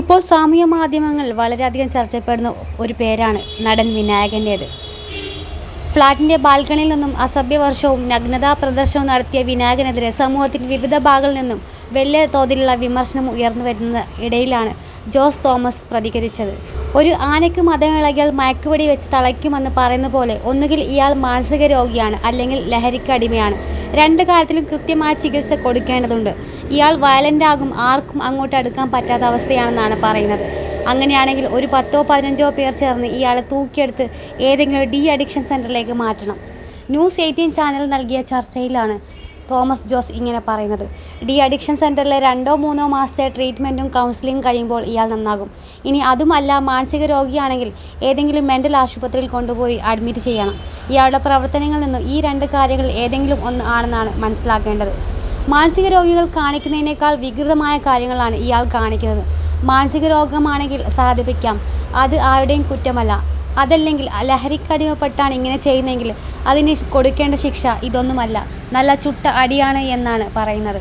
ഇപ്പോൾ സാമൂഹ്യ മാധ്യമങ്ങൾ വളരെയധികം ചർച്ചപ്പെടുന്ന ഒരു പേരാണ് നടൻ വിനായകന്റേത്. ഫ്ളാറ്റിന്റെ ബാൽക്കണിയിൽ നിന്നും അസഭ്യവർഷവും നഗ്നതാ പ്രദർശനവും നടത്തിയ വിനായകനെതിരെ സമൂഹത്തിന്റെ വിവിധ ഭാഗങ്ങളിൽ നിന്നും വലിയ തോതിലുള്ള വിമർശനം ഉയർന്നു വരുന്ന ഇടയിലാണ് ജോസ് തോമസ് പ്രതികരിച്ചത്. ഒരു ആനയ്ക്ക് മതം ഇളകിയാൽ മയക്കുവെടി വെച്ച് തളയ്ക്കുമെന്ന് പറയുന്ന പോലെ ഒന്നുകിൽ ഇയാൾ മാനസിക രോഗിയാണ് അല്ലെങ്കിൽ ലഹരിക്ക് അടിമയാണ്. രണ്ട് കാര്യത്തിലും കൃത്യമായ ചികിത്സ കൊടുക്കേണ്ടതുണ്ട്. ഇയാൾ വയലന്റ് ആകും ആർക്കും അങ്ങോട്ട് അടുക്കാൻ പറ്റാത്ത അവസ്ഥയാണെന്നാണ് പറയുന്നത്. അങ്ങനെയാണെങ്കിൽ ഒരു പത്തോ പതിനഞ്ചോ പേർ ചേർന്ന് ഇയാളെ തൂക്കിയെടുത്ത് ഏതെങ്കിലും ഡി അഡിക്ഷൻ സെന്ററിലേക്ക് മാറ്റണം. ന്യൂസ് എയ്റ്റീൻ ചാനൽ നൽകിയ ചർച്ചയിലാണ് തോമസ് ജോസ് ഇങ്ങനെ പറയുന്നത്. ഡി അഡിക്ഷൻ സെന്ററിലെ രണ്ടോ മൂന്നോ മാസത്തെ ട്രീറ്റ്മെന്റും കൗൺസിലിംഗ് കഴിയുമ്പോൾ ഇയാൾ നന്നാകും. ഇനി അതുമല്ല മാനസിക രോഗിയാണെങ്കിൽ ഏതെങ്കിലും മെന്റൽ ആശുപത്രിയിൽ കൊണ്ടുപോയി അഡ്മിറ്റ് ചെയ്യണം. ഇയാളുടെ പ്രവർത്തനങ്ങളിൽ നിന്നും ഈ രണ്ട് കാര്യങ്ങൾ ഏതെങ്കിലും ഒന്ന് ആണെന്നാണ് മനസ്സിലാക്കേണ്ടത്. മാനസിക രോഗികൾ കാണിക്കുന്നതിനേക്കാൾ വികൃതമായ കാര്യങ്ങളാണ് ഇയാൾ കാണിക്കുന്നത്. മാനസിക രോഗമാണെങ്കിൽ സാധിപ്പിക്കാം. അത് ആരുടെയും കുറ്റമല്ല. അതല്ലെങ്കിൽ ലഹരിക്കടിമപ്പെട്ടാണ് ഇങ്ങനെ ചെയ്യുന്നതെങ്കിൽ അതിന് കൊടുക്കേണ്ട ശിക്ഷ ഇതൊന്നുമല്ല. നല്ല ചുട്ട അടിയാണ് എന്നാണ് പറയുന്നത്.